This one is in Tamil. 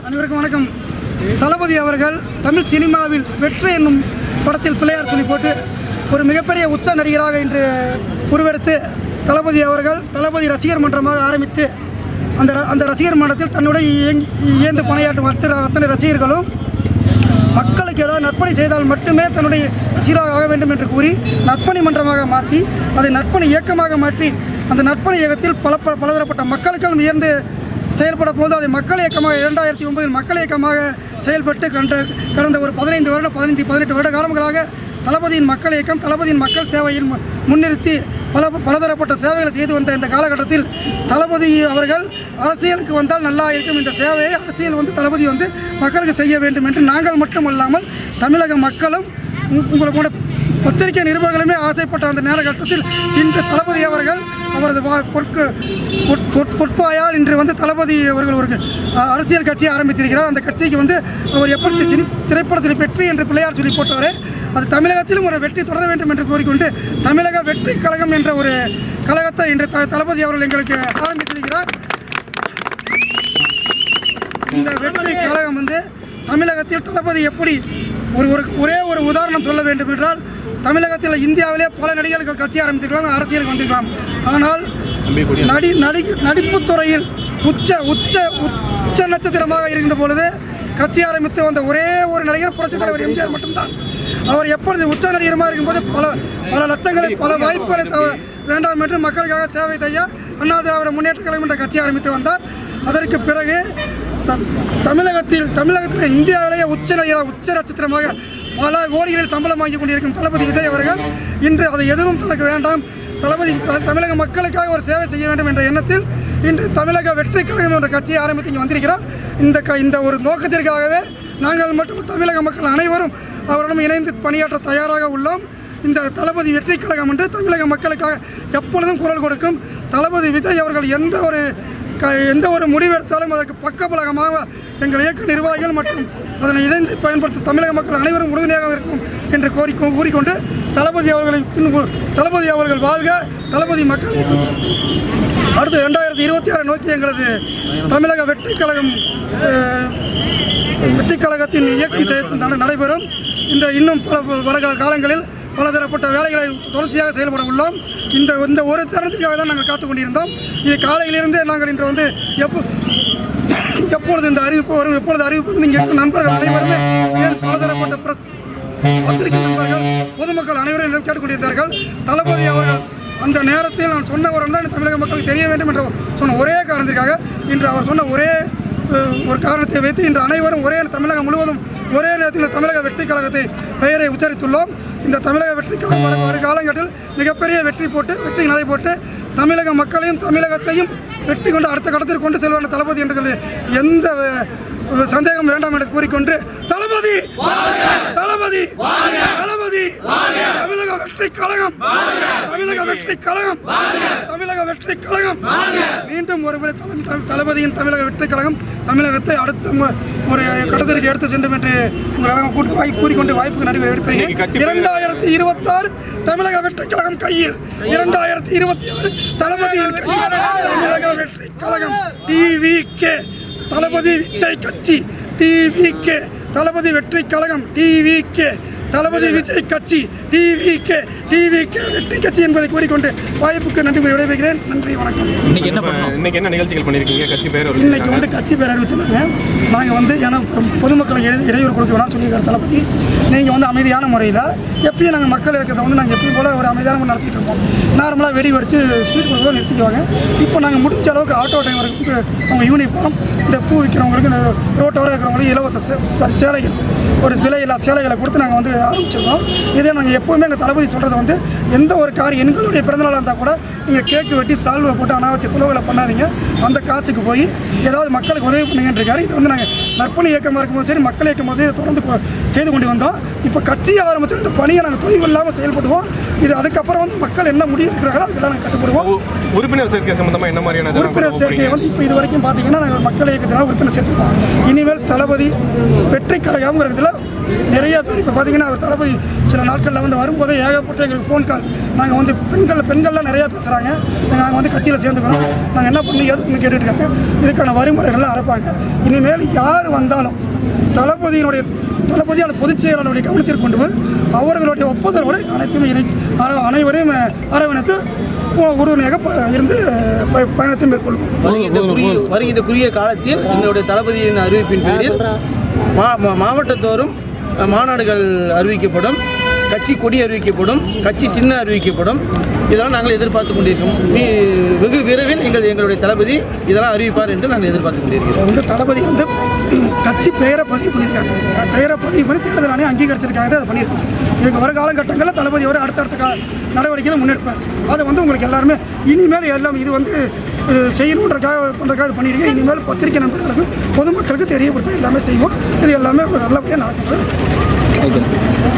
அனைவருக்கும் வணக்கம். தளபதி அவர்கள் தமிழ் சினிமாவில் வெற்றி என்னும் படத்தில் பிள்ளையார் சொல்லி போட்டு ஒரு மிகப்பெரிய உச்ச நடிகராக இன்று உருவெடுத்து தளபதி அவர்கள் தளபதி ரசிகர் மன்றமாக ஆரம்பித்து அந்த அந்த ரசிகர் மன்றத்தில் தன்னுடைய இயங்கி இயந்து பணியாற்றும் அத்தனை அத்தனை ரசிகர்களும் மக்களுக்கு ஏதாவது நற்பணி செய்தால் மட்டுமே தன்னுடைய ரசிகராக ஆக வேண்டும் என்று கூறி நற்பணி மன்றமாக மாற்றி அதை நற்பணி இயக்கமாக மாற்றி அந்த நற்பணி இயக்கத்தில் பல பல பலதரப்பட்ட மக்களுக்கும் உயர்ந்து செயல்பட போது அதை மக்கள் இயக்கமாக இரண்டாயிரத்தி ஒன்பதில் மக்கள் இயக்கமாக செயல்பட்டு கண்ட கடந்த ஒரு பதினைந்து வருடம் பதினைந்து பதினெட்டு வருட காலங்களாக தளபதியின் மக்கள் இயக்கம் தளபதியின் மக்கள் சேவையில் முன்னிறுத்தி பல பலதரப்பட்ட சேவைகளை செய்து வந்த இந்த காலகட்டத்தில் தளபதி அவர்கள் அரசியலுக்கு வந்தால் நல்லா இருக்கும் இந்த சேவையை அரசியல் வந்து தளபதி வந்து மக்களுக்கு செய்ய வேண்டும் என்று நாங்கள் மட்டுமல்லாமல் தமிழக மக்களும் உ- உங்களை கூட பத்திரிகை நிருபர்களுமே ஆசைப்பட்ட அந்த நேரகட்டத்தில் இன்று தளபதி அவர்கள் அவரது வா- பொற்கு பொற்பாயால் இன்று வந்து தளபதி அவர்கள் ஒரு அரசியல் கட்சியை ஆரம்பித்திருக்கிறார். அந்த கட்சிக்கு வந்து அவர் எப்படி சினி திரைப்படத்தில் வெற்றி என்று பிள்ளையார் சொல்லி போட்டவர் அது தமிழகத்திலும் ஒரு வெற்றி தொடர வேண்டும் என்று கூறிக்கொண்டு தமிழக வெற்றி கழகம் என்ற ஒரு கழகத்தை இன்று த தளபதி அவர்கள் எங்களுக்கு ஆரம்பித்திருக்கிறார். இந்த வெற்றி கழகம் வந்து தமிழகத்தில் தளபதி எப்படி ஒரு ஒரு ஒரே ஒரு உதாரணம் சொல்ல வேண்டும் என்றால் தமிழகத்தில் இந்தியாவிலே பல நடிகர்கள் கட்சி ஆரம்பித்திருக்கலாம் அரசியலுக்கு வந்திருக்கலாம். ஆனால் நடி நடி நடிப்புத் துறையில் உச்ச உச்ச உச்ச நட்சத்திரமாக இருக்கின்ற பொழுது கட்சி ஆரம்பித்து வந்த ஒரே ஒரு நடிகர் புரட்சித் தலைவர் எம்ஜிஆர் மட்டும்தான். அவர் எப்பொழுது உச்ச நடிகரமாக இருக்கும்போது பல பல லட்சங்களை பல வாய்ப்புகளை தவ- வேண்டாம் என்று மக்களுக்காக சேவை செய்ய அண்ணா திராவிட முன்னேற்ற கழகம் என்ற கட்சி ஆரம்பித்து வந்தார். அதற்கு பிறகு த- தமிழகத்தில் தமிழகத்தில் இந்தியாவிலேயே உச்ச நடிகராக உச்ச நட்சத்திரமாக பல கோடிகளில் சம்பளம் வாங்கி கொண்டிருக்கும் தளபதி விஜய் அவர்கள் இன்று அதை எதுவும் தனக்கு வேண்டாம். தளபதி த- தமிழக மக்களுக்காக ஒரு சேவை செய்ய வேண்டும் என்ற எண்ணத்தில் இன்று தமிழக வெற்றி கழகம் என்ற கட்சியை ஆரம்பித்து இங்கே வந்திருக்கிறார். இந்த க இந்த ஒரு நோக்கத்திற்காகவே நாங்கள் மட்டும் தமிழக மக்கள் அனைவரும் அவருடன் இணைந்து பணியாற்ற தயாராக உள்ளோம். இந்த தளபதி வெற்றி கழகம் என்று தமிழக மக்களுக்காக எப்பொழுதும் குரல் கொடுக்கும் தளபதி விஜய் அவர்கள் எந்த ஒரு க எந்த ஒரு முடிவெடுத்தாலும் அதற்கு பக்கபலகமாக எங்கள் இயக்க நிர்வாகிகள் மற்றும் அதனை இணைந்து பயன்படுத்தும் தமிழக மக்கள் அனைவரும் உறுதுணையாக இருக்கும் என்று கோரி கூறிக்கொண்டு தளபதி அவர்களை பின் தளபதி அவர்கள் வாழ்க தளபதி மக்களை. அடுத்து ரெண்டாயிரத்தி இருபத்தி ஆறு நோக்கி எங்களது தமிழக வெற்றிக் கழகம் வெற்றிக் கழகத்தின் இயக்கம் நடைபெறும். இந்த இன்னும் பல வருகிற காலங்களில் பலதரப்பட்ட வேலைகளை தொடர்ச்சியாக செயல்பட உள்ளோம். இந்த இந்த ஒரு தருணத்திற்காக தான் நாங்கள் காத்து கொண்டிருந்தோம். இது காலையிலிருந்தே நாங்கள் இன்று வந்து எப்போ எப்பொழுது இந்த அறிவிப்பு வரும் எப்பொழுது அறிவிப்பு வந்து இங்கே இருக்கும் நண்பர்கள் அனைவருமே பலதரப்பட்ட பிரஸ் பத்திரிகை நண்பர்கள் பொதுமக்கள் அனைவரும் கேட்டுக்கொண்டிருந்தார்கள். தளபதி அவர்கள் அந்த நேரத்தில் நான் சொன்ன ஒரு தான் தமிழக மக்களுக்கு தெரிய வேண்டும் என்ற சொன்ன ஒரே காரணத்திற்காக இன்று அவர் சொன்ன ஒரே ஒரு காரணத்தை வைத்து இன்று அனைவரும் ஒரே தமிழகம் முழுவதும் ஒரே நேரத்தில் தமிழக வெற்றி கழகத்தை பெயரை உச்சரித்துள்ளோம். இந்த தமிழக வெற்றி கழகம் ஒரு காலங்கட்டில் மிகப்பெரிய வெற்றி போட்டு வெற்றி நடை போட்டு தமிழக மக்களையும் தமிழகத்தையும் வெற்றி கொண்டு அடுத்த கடத்திற்கு கொண்டு செல்வான தளபதி என்று எந்த சந்தேகம் வேண்டாம் என்று கூறிக்கொண்டு தளபதி தளபதி தளபதி தமிழக வெற்றி கழகம் தமிழக வெற்றி கழகம் தமிழக வெற்றி கழகம் மீண்டும் ஒருமுறை தளபதியின் தமிழக வெற்றி கழகம் தமிழகத்தை அடுத்த ஒரு கடத்திற்கு எடுத்து சென்றும் என்று உங்களால் கூட்டு கூறிக்கொண்டு வாய்ப்புக்கு நன்றி எடுப்பேன் இரண்டாயிரத்தி இருபத்தாறு தமிழக வெற்றி கழகம் கையில் இரண்டாயிரத்தி இருபத்தி ஆறு தளபதியின் கையில். தமிழக வெற்றி கழகம் டிவிகே தளபதி விஜய் கட்சி டிவிகே தளபதி வெற்றி கழகம் டிவிகே தளபதி விஜய் கட்சி டிவிகே டிவிகே வெற்றி கட்சி என்பதை கூறிக்கொண்டு வாய்ப்புக்கு நன்றி கூறி விடைபெறுகிறேன். நன்றி வணக்கம். இன்னைக்கு என்ன இன்னைக்கு என்ன நிகழ்ச்சிகள் பண்ணிருக்கீங்க? கட்சி பேர் இன்னைக்கு வந்து கட்சி பேர் அறிவிச்சிருந்தாங்க நாங்கள் வந்து ஏன்னா பொதுமக்களுக்கு இடை இடையூறு கொடுக்க வேணாம்னு சொல்லியிருக்காரு தளபதி. நீங்கள் வந்து அமைதியான முறையில் எப்பயும் நாங்கள் மக்கள் இருக்கிறத வந்து நாங்கள் எப்பயும் போல ஒரு அமைதியான முறை நடத்திட்டு இருப்போம் நார்மலாக வெடி வெடிச்சு ஸ்வீட் கொடுக்க நிறுத்திக்குவாங்க. இப்போ நாங்கள் முடிஞ்ச அளவுக்கு ஆட்டோ டிரைவருக்கு அவங்க யூனிஃபார்ம் இந்த பூ விற்கிறவங்களுக்கு இந்த ரோட்டோரம் இருக்கிறவங்களுக்கு இலவச சே- சாரி சேலைகள் ஒரு விலையில்லா சேலைகளை கொடுத்து நாங்கள் வந்து ஆரம்பிச்சிருக்கோம். இதே நாங்கள் எப்போவுமே எங்கள் தளபதி சொல்கிறது வந்து எந்த ஒரு காரியம் எங்களுடைய பிறந்தநாளாக இருந்தால் கூட நீங்கள் கேக்கு வெட்டி சால்வை போட்டு அனாவசிய செலவுகளை பண்ணாதீங்க. அந்த காசுக்கு போய் ஏதாவது மக்களுக்கு உதவி பண்ணுங்கன்னு இருக்காரு இது வந்து நாங்கள் நற்பணி இயக்கமாக இருக்கும்போது சரி மக்கள் இயக்கம் போது தொடர்ந்து செய்து கொண்டு வந்தோம். இப்போ கட்சி ஆரம்பத்தில் இந்த பணியை நாங்கள் தொய்வு இல்லாமல் செயல்படுவோம். இது அதுக்கப்புறம் வந்து மக்கள் என்ன முடிவு இருக்கிறாங்களோ அதுக்கெல்லாம் நாங்கள் கட்டுப்படுவோம். உறுப்பினர் சேர்க்கை சம்பந்தமா என்ன மாதிரியான உறுப்பினர் பண்ண சேர்க்கை போறீங்க? வந்து இப்போ இது வரைக்கும் பார்த்தீங்கன்னா நாங்கள் மக்கள் இயக்கத்தினால் உறுப்பினர் சேர்த்துருக்கோம். இனிமேல் தளபதி வெற்றி கழகம்ங்கிறதுல நிறைய பேர் இப்போ பார்த்தீங்கன்னா அவர் தளபதி சில நாட்களில் வந்து வரும்போதே ஏகப்பட்ட எங்களுக்கு ஃபோன் கால் நாங்கள் வந்து பெண்கள் பெண்கள்லாம் நிறையா பேசுகிறாங்க நாங்கள் வந்து கட்சியில் சேர்ந்துக்கிறோம். நாங்கள் என்ன பண்ணி எது பண்ணி கேட்டுட்டு இருக்காங்க. இதுக்கான வழிமுறைகள்லாம் அரைப்பாங்க இனிமேல் யார் வந்தாலும் தளபதியினுடைய தளபதி அந்த பொதுச் செயலாளருடைய கவனத்திற்கு கொண்டு போய் அவர்களுடைய ஒப்புதலோடு அனைத்துமே இணை அர- அனைவரையும் அரவணைத்து உறுதுணையாக ப- இருந்து பயணத்தை மேற்கொள்வோம். வருகின்ற குறுகிய காலத்தில் எங்களுடைய தளபதியின் அறிவிப்பின் பேரில் மா மா- மாவட்டத்தோறும் மாநாடுகள் அறிவிக்கப்படும் கட்சி கொடி அறிவிக்கப்படும் கட்சி சின்ன அறிவிக்கப்படும். இதெல்லாம் நாங்கள் எதிர்பார்த்து கொண்டிருக்கோம். வெகு விரைவில் எங்கள் எங்களுடைய தளபதி இதெல்லாம் அறிவிப்பார் என்று நாங்கள் எதிர்பார்த்து கொண்டிருக்கிறோம். வந்து தளபதி வந்து கட்சி பெயரை பதிவு பண்ணியிருக்காங்க பெயரை பதிவு பண்ணி தேர்தல் ஆணையம் அங்கீகரிச்சிருக்காங்க அதை பண்ணியிருக்கோம் இதுக்கு வர காலகட்டங்களில் தளபதி வரை அடுத்தடுத்த கா நடவடிக்கைகளை முன்னெடுப்பார். அதை வந்து உங்களுக்கு எல்லாருமே இனிமேல் எல்லாம் இது வந்து அஹ், செய்யணுன்றக்காக பண்ணுறதுக்காக இது பண்ணியிருக்கேன். இனிமேல் பத்திரிகை நண்பர்களுக்கு பொதுமக்களுக்கு தெரியப்படுத்த எல்லாமே செய்வோம். இது எல்லாமே நல்லபடியாக நடக்கும் சார்.